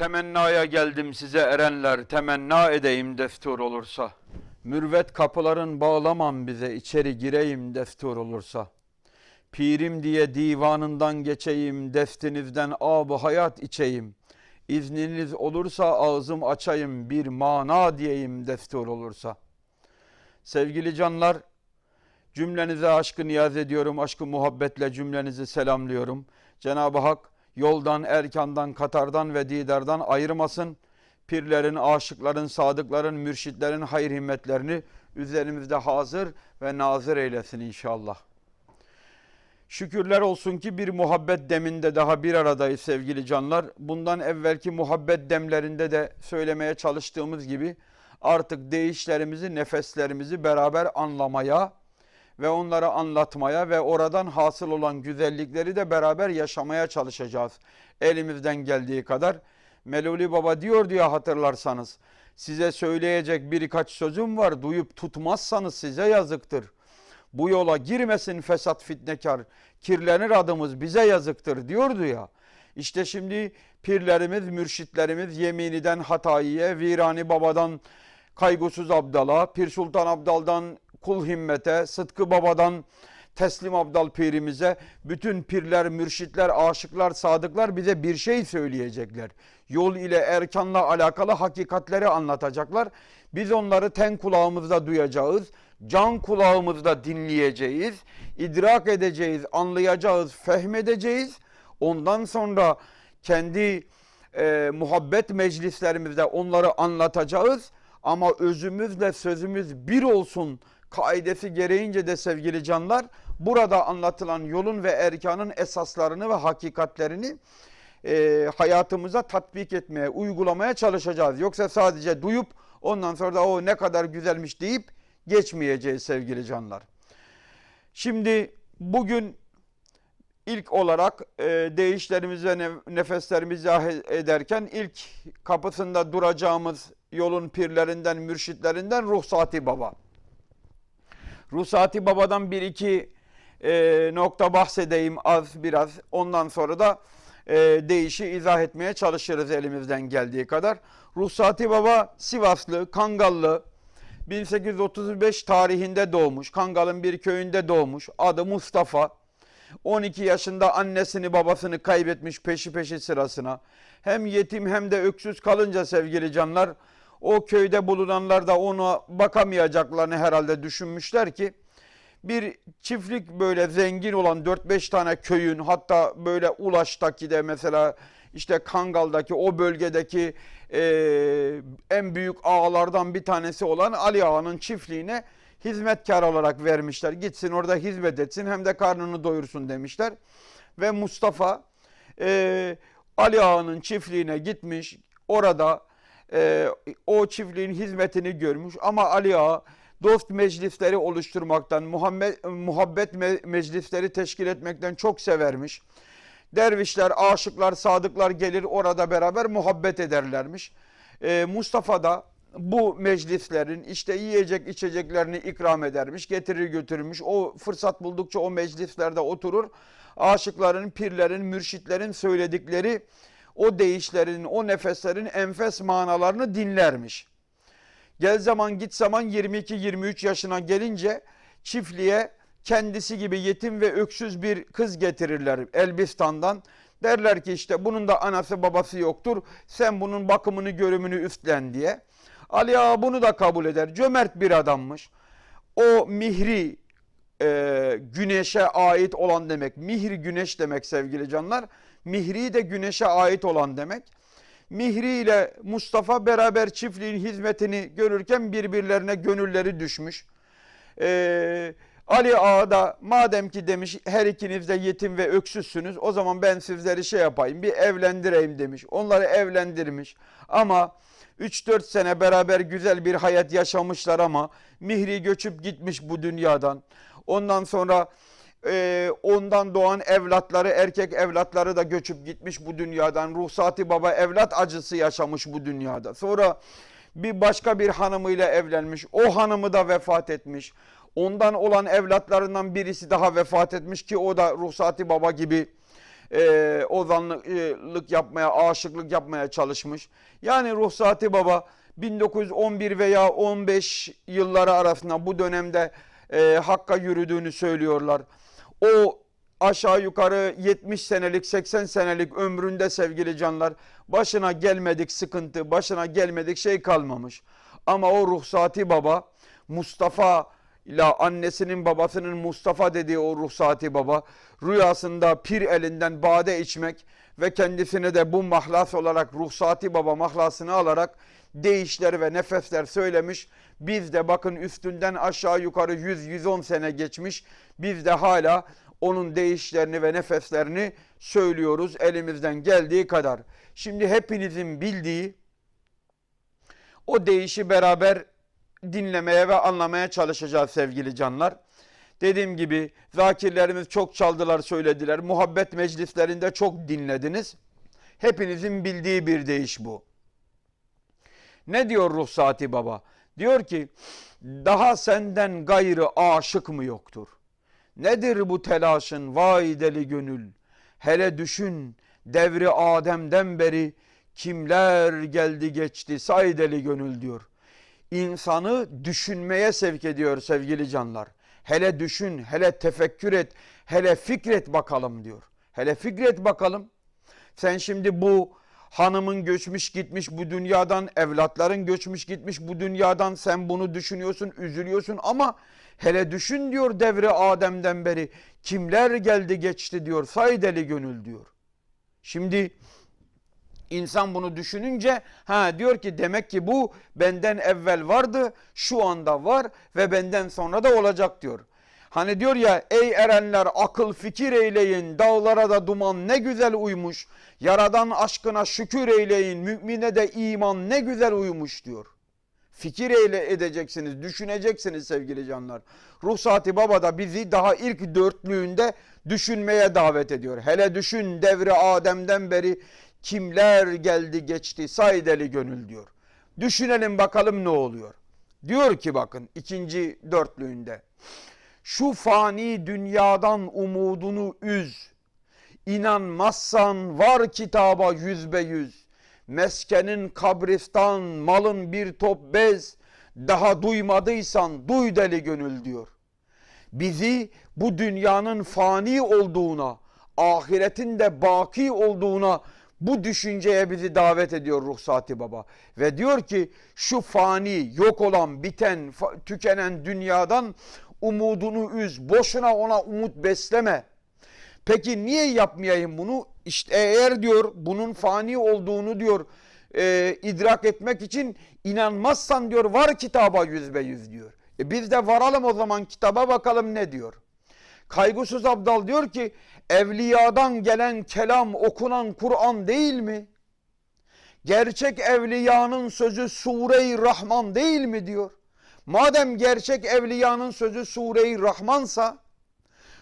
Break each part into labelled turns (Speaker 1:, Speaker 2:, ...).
Speaker 1: Temennaya geldim size erenler, temenna edeyim destur olursa. Mürvet kapıların bağlamam bize, içeri gireyim destur olursa. Pirim diye divanından geçeyim, destinizden ab hayat içeyim. İzniniz olursa ağzım açayım, bir mana diyeyim destur olursa. Sevgili canlar, cümlenize aşkı niyaz ediyorum, aşkı muhabbetle cümlenizi selamlıyorum. Cenab-ı Hak yoldan, erkandan, katardan ve didardan ayırmasın. Pirlerin, aşıkların, sadıkların, mürşitlerin hayır himmetlerini üzerimizde hazır ve nazır eylesin inşallah. Şükürler olsun ki bir muhabbet deminde daha bir aradayız sevgili canlar. Bundan evvelki muhabbet demlerinde de söylemeye çalıştığımız gibi artık değişlerimizi, nefeslerimizi beraber anlamaya ve onları anlatmaya ve oradan hasıl olan güzellikleri de beraber yaşamaya çalışacağız. Elimizden geldiği kadar. Meluli Baba diyor diye hatırlarsanız size söyleyecek birkaç sözüm var duyup tutmazsanız size yazıktır. Bu yola girmesin fesat fitnekar, kirlenir adımız bize yazıktır diyordu ya. İşte şimdi pirlerimiz, mürşitlerimiz yeminiden Hatayi'ye, Virani Baba'dan Kaygusuz Abdal'a, Pir Sultan Abdal'dan Kul Himmet'e, Sıtkı Baba'dan Teslim Abdal Pirimize, bütün pirler, mürşitler, aşıklar, sadıklar bize bir şey söyleyecekler. Yol ile erkanla alakalı hakikatleri anlatacaklar. Biz onları ten kulağımızda duyacağız, can kulağımızda dinleyeceğiz, idrak edeceğiz, anlayacağız, fehmedeceğiz. Ondan sonra kendi e, muhabbet meclislerimizde onları anlatacağız. Ama özümüzle sözümüz bir olsun kaidesi gereğince de sevgili canlar burada anlatılan yolun ve erkanın esaslarını ve hakikatlerini e, hayatımıza tatbik etmeye, uygulamaya çalışacağız. Yoksa sadece duyup ondan sonra da o ne kadar güzelmiş deyip geçmeyeceğiz sevgili canlar. Şimdi bugün ilk olarak e, değişlerimizi ve nef- nefeslerimizi izah ederken ilk kapısında duracağımız yolun pirlerinden, mürşitlerinden Ruhsati Baba. Ruhsati Baba'dan bir iki e, nokta bahsedeyim az biraz. Ondan sonra da e, değişi izah etmeye çalışırız elimizden geldiği kadar. Ruhsati Baba Sivaslı, Kangallı, 1835 tarihinde doğmuş. Kangal'ın bir köyünde doğmuş. Adı Mustafa. 12 yaşında annesini babasını kaybetmiş peşi peşi sırasına. Hem yetim hem de öksüz kalınca sevgili canlar o köyde bulunanlar da ona bakamayacaklarını herhalde düşünmüşler ki bir çiftlik böyle zengin olan 4-5 tane köyün hatta böyle Ulaş'taki de mesela işte Kangal'daki o bölgedeki e, en büyük ağalardan bir tanesi olan Ali Ağa'nın çiftliğine hizmetkar olarak vermişler. Gitsin orada hizmet etsin hem de karnını doyursun demişler. Ve Mustafa e, Ali Ağa'nın çiftliğine gitmiş. Orada e, o çiftliğin hizmetini görmüş ama Ali Ağa dost meclisleri oluşturmaktan, Muhammed, muhabbet me- meclisleri teşkil etmekten çok severmiş. Dervişler, aşıklar, sadıklar gelir orada beraber muhabbet ederlermiş. E, Mustafa da bu meclislerin işte yiyecek içeceklerini ikram edermiş, getirir götürmüş. O fırsat buldukça o meclislerde oturur. Aşıkların, pirlerin, mürşitlerin söyledikleri o deyişlerin, o nefeslerin enfes manalarını dinlermiş. Gel zaman git zaman 22-23 yaşına gelince çiftliğe kendisi gibi yetim ve öksüz bir kız getirirler Elbistan'dan. Derler ki işte bunun da anası babası yoktur. Sen bunun bakımını görümünü üstlen diye. Ali Ağa bunu da kabul eder. Cömert bir adammış. O mihri e, güneşe ait olan demek. Mihri güneş demek sevgili canlar. Mihri de güneşe ait olan demek. Mihri ile Mustafa beraber çiftliğin hizmetini görürken birbirlerine gönülleri düşmüş. Ee, Ali Ağa da madem ki demiş her ikiniz de yetim ve öksüzsünüz o zaman ben sizleri şey yapayım bir evlendireyim demiş. Onları evlendirmiş ama 3-4 sene beraber güzel bir hayat yaşamışlar ama Mihri göçüp gitmiş bu dünyadan. Ondan sonra e, ondan doğan evlatları erkek evlatları da göçüp gitmiş bu dünyadan. Ruhsati baba evlat acısı yaşamış bu dünyada. Sonra bir başka bir hanımıyla evlenmiş. O hanımı da vefat etmiş. Ondan olan evlatlarından birisi daha vefat etmiş ki o da Ruhsati baba gibi e, ozanlık yapmaya, aşıklık yapmaya çalışmış. Yani Ruhsati Baba 1911 veya 15 yılları arasında bu dönemde e, Hakk'a yürüdüğünü söylüyorlar. O aşağı yukarı 70 senelik 80 senelik ömründe sevgili canlar başına gelmedik sıkıntı başına gelmedik şey kalmamış. Ama o ruhsati baba Mustafa ile annesinin babasının Mustafa dediği o ruhsati baba rüyasında pir elinden bade içmek ve kendisine de bu mahlas olarak ruhsati baba mahlasını alarak değişler ve nefesler söylemiş. Biz de bakın üstünden aşağı yukarı 100-110 sene geçmiş. Biz de hala onun değişlerini ve nefeslerini söylüyoruz elimizden geldiği kadar. Şimdi hepinizin bildiği o değişi beraber dinlemeye ve anlamaya çalışacağız sevgili canlar. Dediğim gibi zakirlerimiz çok çaldılar söylediler. Muhabbet meclislerinde çok dinlediniz. Hepinizin bildiği bir değiş bu. Ne diyor Ruhsati Baba? Diyor ki daha senden gayrı aşık mı yoktur? Nedir bu telaşın vay deli gönül? Hele düşün devri Adem'den beri kimler geldi geçti say deli gönül diyor. İnsanı düşünmeye sevk ediyor sevgili canlar. Hele düşün, hele tefekkür et, hele fikret bakalım diyor. Hele fikret bakalım. Sen şimdi bu hanımın göçmüş gitmiş bu dünyadan, evlatların göçmüş gitmiş bu dünyadan sen bunu düşünüyorsun, üzülüyorsun ama hele düşün diyor devre Adem'den beri kimler geldi geçti diyor say deli gönül diyor. Şimdi insan bunu düşününce ha diyor ki demek ki bu benden evvel vardı, şu anda var ve benden sonra da olacak diyor. Hani diyor ya ey erenler akıl fikir eyleyin dağlara da duman ne güzel uymuş. Yaradan aşkına şükür eyleyin mümine de iman ne güzel uymuş diyor. Fikir eyle edeceksiniz, düşüneceksiniz sevgili canlar. Ruhsati Baba da bizi daha ilk dörtlüğünde düşünmeye davet ediyor. Hele düşün devri Adem'den beri kimler geldi geçti say deli gönül diyor. Düşünelim bakalım ne oluyor. Diyor ki bakın ikinci dörtlüğünde. Şu fani dünyadan umudunu üz. İnanmazsan var kitaba yüz be yüz. Meskenin kabristan, malın bir top bez. Daha duymadıysan duy deli gönül diyor. Bizi bu dünyanın fani olduğuna, ahiretin de baki olduğuna bu düşünceye bizi davet ediyor Ruhsati Baba. Ve diyor ki şu fani, yok olan, biten, tükenen dünyadan umudunu üz. Boşuna ona umut besleme. Peki niye yapmayayım bunu? İşte eğer diyor bunun fani olduğunu diyor e, idrak etmek için inanmazsan diyor var kitaba yüz be yüz diyor. E biz de varalım o zaman kitaba bakalım ne diyor. Kaygısız Abdal diyor ki evliyadan gelen kelam okunan Kur'an değil mi? Gerçek evliyanın sözü Sure-i Rahman değil mi diyor. Madem gerçek evliyanın sözü Sure-i Rahmansa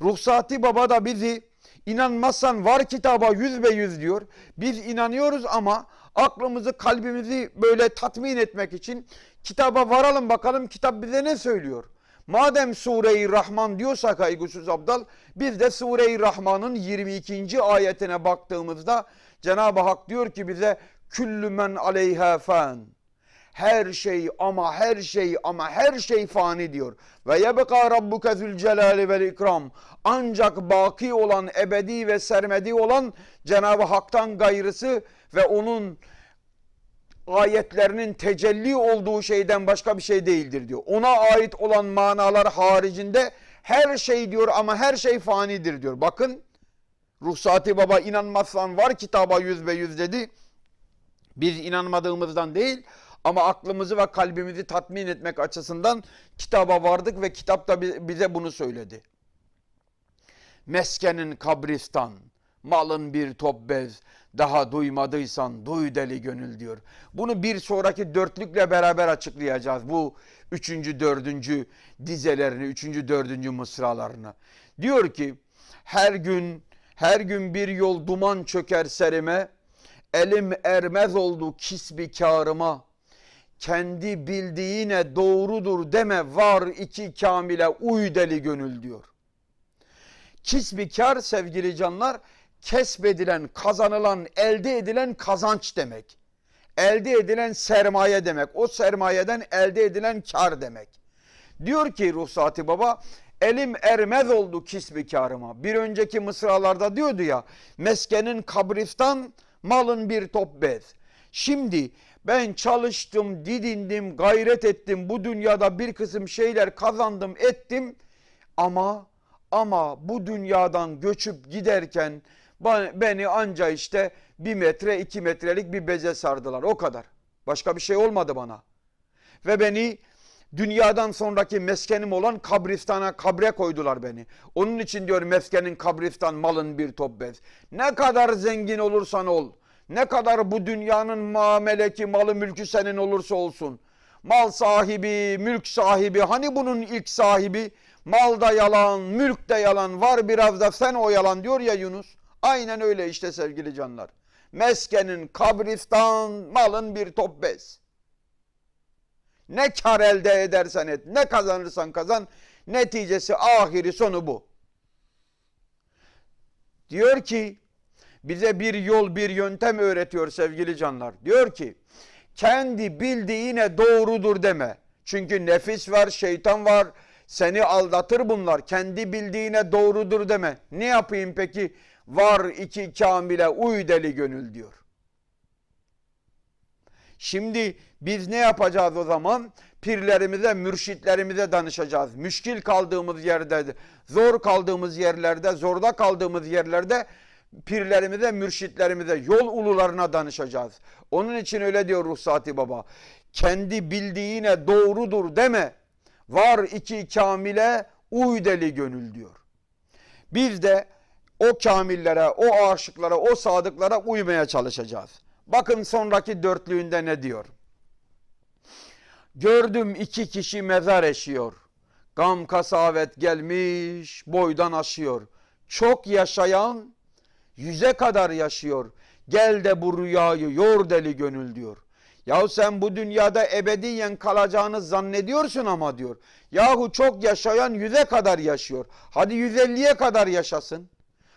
Speaker 1: Ruhsati Baba da bizi inanmazsan var kitaba yüz be yüz diyor. Biz inanıyoruz ama aklımızı kalbimizi böyle tatmin etmek için kitaba varalım bakalım kitap bize ne söylüyor. Madem Sure-i Rahman diyorsa Kaygusuz Abdal biz de Sure-i Rahman'ın 22. ayetine baktığımızda Cenab-ı Hak diyor ki bize küllü men aleyha fan her şey ama her şey ama her şey fani diyor. Ve yebeka rabbuke zülcelali vel ikram. Ancak baki olan, ebedi ve sermedi olan Cenab-ı Hak'tan gayrısı ve onun ayetlerinin tecelli olduğu şeyden başka bir şey değildir diyor. Ona ait olan manalar haricinde her şey diyor ama her şey fanidir diyor. Bakın Ruhsati Baba inanmazsan var kitaba yüz ve yüz dedi. Biz inanmadığımızdan değil ama aklımızı ve kalbimizi tatmin etmek açısından kitaba vardık ve kitap da bize bunu söyledi. Meskenin kabristan, malın bir top bez, daha duymadıysan duy deli gönül diyor. Bunu bir sonraki dörtlükle beraber açıklayacağız. Bu üçüncü, dördüncü dizelerini, üçüncü, dördüncü mısralarını. Diyor ki her gün, her gün bir yol duman çöker serime, elim ermez oldu kisbi karıma. Kendi bildiğine doğrudur deme var iki kamile uy deli gönül diyor. Kisbi kar sevgili canlar kesbedilen, kazanılan, elde edilen kazanç demek. Elde edilen sermaye demek. O sermayeden elde edilen kar demek. Diyor ki Ruhsati Baba, elim ermez oldu kisbi karıma. Bir önceki mısralarda diyordu ya, meskenin kabristan, malın bir top bez. Şimdi ben çalıştım, didindim, gayret ettim. Bu dünyada bir kısım şeyler kazandım, ettim. Ama ama bu dünyadan göçüp giderken beni anca işte bir metre iki metrelik bir beze sardılar. O kadar. Başka bir şey olmadı bana. Ve beni dünyadan sonraki meskenim olan kabristana kabre koydular beni. Onun için diyor meskenin kabristan malın bir top bez. Ne kadar zengin olursan ol. Ne kadar bu dünyanın muameleki malı mülkü senin olursa olsun. Mal sahibi, mülk sahibi hani bunun ilk sahibi? Mal da yalan, mülk de yalan, var biraz da sen o yalan diyor ya Yunus. Aynen öyle işte sevgili canlar. Meskenin kabristan, malın bir top bez. Ne kar elde edersen et, ne kazanırsan kazan, neticesi ahiri sonu bu. Diyor ki, bize bir yol, bir yöntem öğretiyor sevgili canlar. Diyor ki, kendi bildiğine doğrudur deme. Çünkü nefis var, şeytan var, seni aldatır bunlar. Kendi bildiğine doğrudur deme. Ne yapayım peki? Var iki kamile uy deli gönül diyor. Şimdi biz ne yapacağız o zaman? Pirlerimize, mürşitlerimize danışacağız. Müşkil kaldığımız yerde, zor kaldığımız yerlerde, zorda kaldığımız yerlerde pirlerimize, mürşitlerimize, yol ulularına danışacağız. Onun için öyle diyor Ruhsati Baba. Kendi bildiğine doğrudur deme. Var iki kamile uy deli gönül diyor. Biz de o kamillere, o aşıklara, o sadıklara uymaya çalışacağız. Bakın sonraki dörtlüğünde ne diyor? Gördüm iki kişi mezar eşiyor. Gam kasavet gelmiş, boydan aşıyor. Çok yaşayan yüze kadar yaşıyor. Gel de bu rüyayı yor deli gönül diyor. Yahu sen bu dünyada ebediyen kalacağını zannediyorsun ama diyor. Yahu çok yaşayan yüze kadar yaşıyor. Hadi 150'ye kadar yaşasın.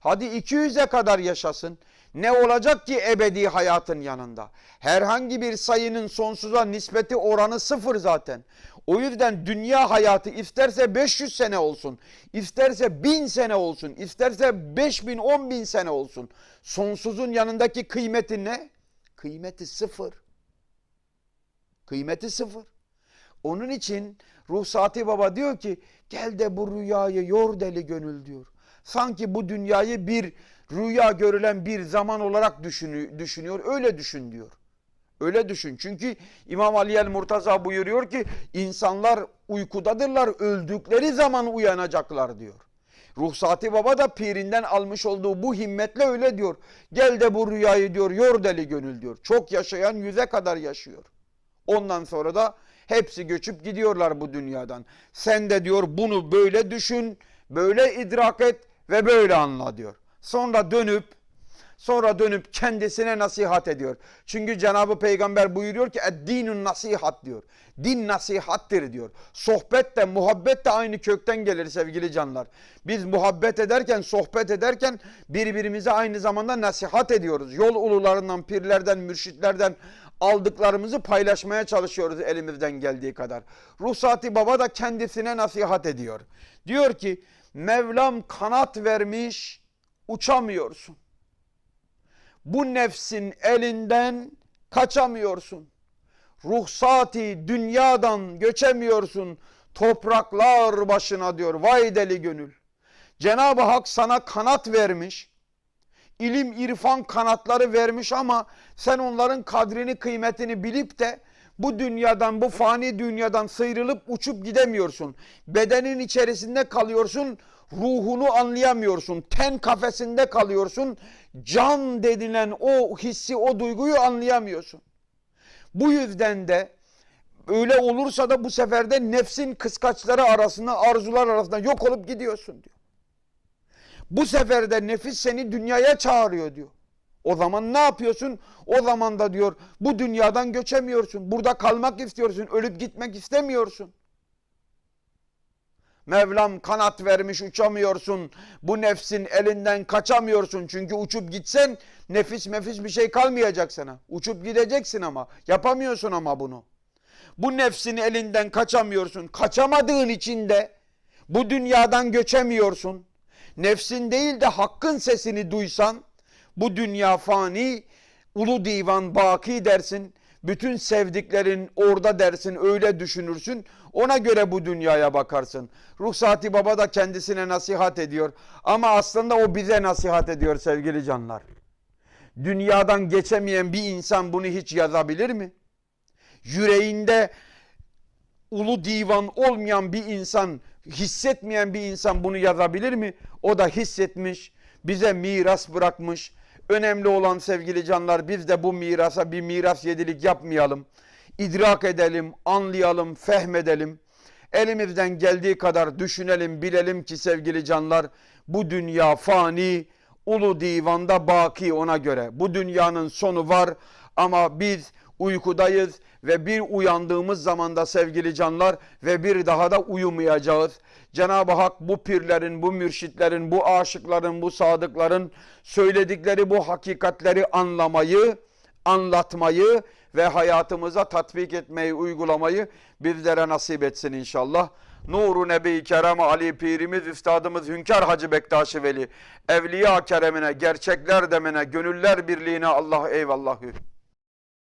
Speaker 1: Hadi 200'e kadar yaşasın. Ne olacak ki ebedi hayatın yanında? Herhangi bir sayının sonsuza nispeti oranı sıfır zaten. O yüzden dünya hayatı isterse 500 sene olsun, isterse 1000 sene olsun, isterse 5000, 10 bin sene olsun. Sonsuzun yanındaki kıymeti ne? Kıymeti sıfır. Kıymeti sıfır. Onun için Ruhsati Baba diyor ki gel de bu rüyayı yor deli gönül diyor. Sanki bu dünyayı bir rüya görülen bir zaman olarak düşünüyor. Öyle düşün diyor. Öyle düşün. Çünkü İmam Ali el Murtaza buyuruyor ki insanlar uykudadırlar öldükleri zaman uyanacaklar diyor. Ruhsati Baba da pirinden almış olduğu bu himmetle öyle diyor. Gel de bu rüyayı diyor yor deli gönül diyor. Çok yaşayan yüze kadar yaşıyor. Ondan sonra da hepsi göçüp gidiyorlar bu dünyadan. Sen de diyor bunu böyle düşün, böyle idrak et ve böyle anla diyor. Sonra dönüp sonra dönüp kendisine nasihat ediyor. Çünkü Cenab-ı Peygamber buyuruyor ki dinun nasihat diyor. Din nasihattir diyor. Sohbet de muhabbet de aynı kökten gelir sevgili canlar. Biz muhabbet ederken, sohbet ederken birbirimize aynı zamanda nasihat ediyoruz. Yol ulularından, pirlerden, mürşitlerden aldıklarımızı paylaşmaya çalışıyoruz elimizden geldiği kadar. Ruhsati Baba da kendisine nasihat ediyor. Diyor ki Mevlam kanat vermiş uçamıyorsun. Bu nefsin elinden kaçamıyorsun. Ruhsati dünyadan göçemiyorsun. Topraklar başına diyor. Vay deli gönül. Cenab-ı Hak sana kanat vermiş. İlim, irfan kanatları vermiş ama sen onların kadrini, kıymetini bilip de bu dünyadan, bu fani dünyadan sıyrılıp uçup gidemiyorsun. Bedenin içerisinde kalıyorsun, ruhunu anlayamıyorsun. Ten kafesinde kalıyorsun. Can denilen o hissi, o duyguyu anlayamıyorsun. Bu yüzden de öyle olursa da bu sefer de nefsin kıskaçları arasında, arzular arasında yok olup gidiyorsun diyor. Bu sefer de nefis seni dünyaya çağırıyor diyor. O zaman ne yapıyorsun? O zaman da diyor bu dünyadan göçemiyorsun. Burada kalmak istiyorsun. Ölüp gitmek istemiyorsun. Mevlam kanat vermiş uçamıyorsun. Bu nefsin elinden kaçamıyorsun. Çünkü uçup gitsen nefis mefis bir şey kalmayacak sana. Uçup gideceksin ama. Yapamıyorsun ama bunu. Bu nefsin elinden kaçamıyorsun. Kaçamadığın için de bu dünyadan göçemiyorsun. Nefsin değil de hakkın sesini duysan bu dünya fani, ulu divan baki dersin. Bütün sevdiklerin orada dersin, öyle düşünürsün. Ona göre bu dünyaya bakarsın. Ruhsati Baba da kendisine nasihat ediyor. Ama aslında o bize nasihat ediyor sevgili canlar. Dünyadan geçemeyen bir insan bunu hiç yazabilir mi? Yüreğinde ulu divan olmayan bir insan, hissetmeyen bir insan bunu yazabilir mi? O da hissetmiş, bize miras bırakmış. Önemli olan sevgili canlar biz de bu mirasa bir miras yedilik yapmayalım. İdrak edelim, anlayalım, fehmedelim. Elimizden geldiği kadar düşünelim, bilelim ki sevgili canlar bu dünya fani, ulu divanda baki ona göre. Bu dünyanın sonu var ama biz uykudayız ve bir uyandığımız zaman da sevgili canlar ve bir daha da uyumayacağız. Cenab-ı Hak bu pirlerin, bu mürşitlerin, bu aşıkların, bu sadıkların söyledikleri bu hakikatleri anlamayı, anlatmayı ve hayatımıza tatbik etmeyi, uygulamayı bizlere nasip etsin inşallah. Nuru Nebi-i Kerem Ali Pirimiz, Üstadımız Hünkar Hacı Bektaşi Veli, Evliya Keremine, gerçekler demine, gönüller birliğine Allah eyvallahü.